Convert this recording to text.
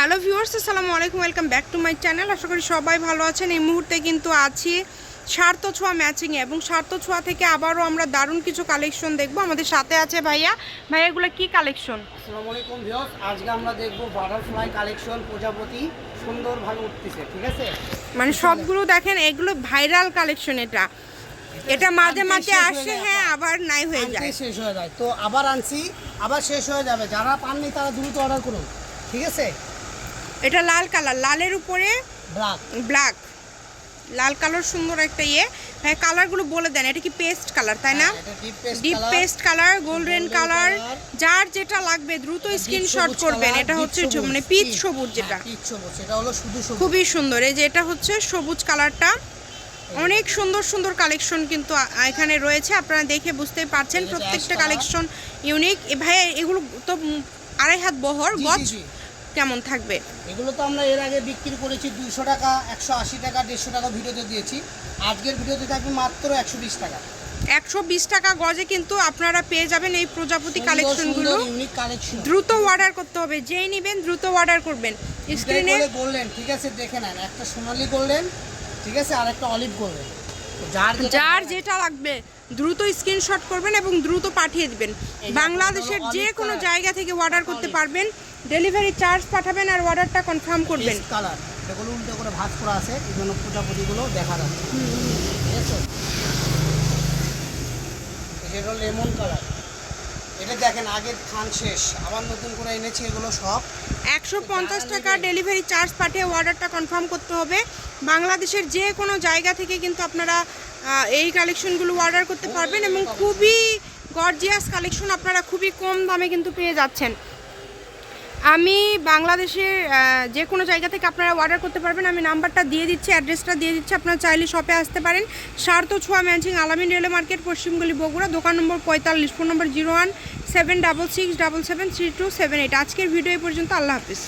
Hello viewers আসসালামু আলাইকুম welcome back to my channel. আশা করি সবাই ভালো আছেন। এই মুহূর্তে কিন্তু আছি স্বার্থ ছোঁয়া ম্যাচিংয়ে এবং স্বার্থ ছোঁয়া থেকে আবারও আমরা দারুণ কিছু কালেকশন দেখব। আমাদের সাথে আছে ভাইয়া। ভাইয়া এগুলো কি কালেকশন আসসালামু আলাইকুম ভিউয়ার্স আজকে আমরা দেখব বাটারফ্লাই কালেকশন প্রজাপতি সুন্দরভাবে উঠতেছে ঠিক আছে? মানে সবগুলো দেখেন এগুলো ভাইরাল কালেকশন এটা। এটা মাঝে মাঝে আসে হ্যাঁ আবার। নাই হয়ে যায়। শেষ হয়ে যায়। তো আবার আনছি আবার শেষ হয়ে যাবে। যারা পাননি তারা দ্রুত অর্ডার করুন ঠিক আছে? এটা লাল কালার লালের উপরে ব্ল্যাক লাল কালার সুন্দর একটা ইয়ে। হ্যাঁ কালারগুলো বলে দেন এটা কি পেস্ট কালার তাই না? Deep paste colour. Golden colour যার যেটা লাগবে দ্রুত স্ক্রিনশট করবেন। এটা হচ্ছে মানে পিচ সবুজ যেটা। হ্যাঁ, সবুজ। খুবই সুন্দর। এই যে এটা হচ্ছে সবুজ কালারটা। অনেক সুন্দর সুন্দর কালেকশন কিন্তু এখানে রয়েছে। আপনারা দেখে বুঝতেই পারছেন প্রত্যেকটা কালেকশন ইউনিক ভাই এগুলো তো আড়াই হাত বহর গজ। কেমন থাকবে? এগুলো তো আমরা এর আগে বিক্রি করেছি দুশো টাকা একশো আশি টাকা দেড়শো টাকা ভিডিওতে দিয়েছি। আজকের ভিডিওতে থাকবে মাত্র একশো বিশ টাকা। একশো বিশ টাকা গজে কিন্তু আপনারা পেয়ে যাবেন এই প্রজাপতি কালেকশনগুলো। দ্রুত অর্ডার করতে হবে যেই নেবেন দ্রুত অর্ডার করবেন। স্ক্রিনে গোল্ডেন ঠিক আছে? দেখে নেন একটা সোনালি গোল্ডেন ঠিক আছে? আর একটা অলিভ গোল্ডেন যার যেটা লাগবে। দ্রুত স্ক্রিনশট করবেন এবং দ্রুত পাঠিয়ে দিবেন। বাংলাদেশের যে কোনো জায়গা থেকে অর্ডার করতে পারবেন। ডেলিভারি চার্জ পাঠাবেন আর অর্ডারটা কনফার্ম করবেন। কালার এগুলো উল্টো করে ভাঁজ করা আছে এই জন্য প্রজাপতিগুলো দেখা যাচ্ছে। ঠিক আছে? এটা লেমন কালার এটা দেখেন আগের খান শেষ। আবার নতুন করে এনেছি এগুলো সব। একশো পঞ্চাশ টাকা ডেলিভারি চার্জ পাঠিয়ে অর্ডারটা কনফার্ম করতে হবে। বাংলাদেশের যে কোনো জায়গা থেকে কিন্তু আপনারা এই কালেকশনগুলো অর্ডার করতে পারবেন এবং খুবই গর্জিয়াস কালেকশন আপনারা খুবই কম দামে কিন্তু পেয়ে যাচ্ছেন। আমি বাংলাদেশের যে কোনো জায়গা থেকে আপনারা অর্ডার করতে পারবেন। আমি নাম্বারটা দিয়ে দিচ্ছি অ্যাড্রেসটা দিয়ে দিচ্ছি। আপনারা চাইলে শপে আসতে পারেন। সার্থ ছোয়া ম্যাচিং আলামিন রেলওয়ে মার্কেট, পশ্চিমগুলি বগুড়া, দোকান নম্বর পঁয়তাল্লিশ, phone number zero one seven double six double seven three two seven eight. আজকের ভিডিও এই পর্যন্ত, আল্লাহ হাফিজ।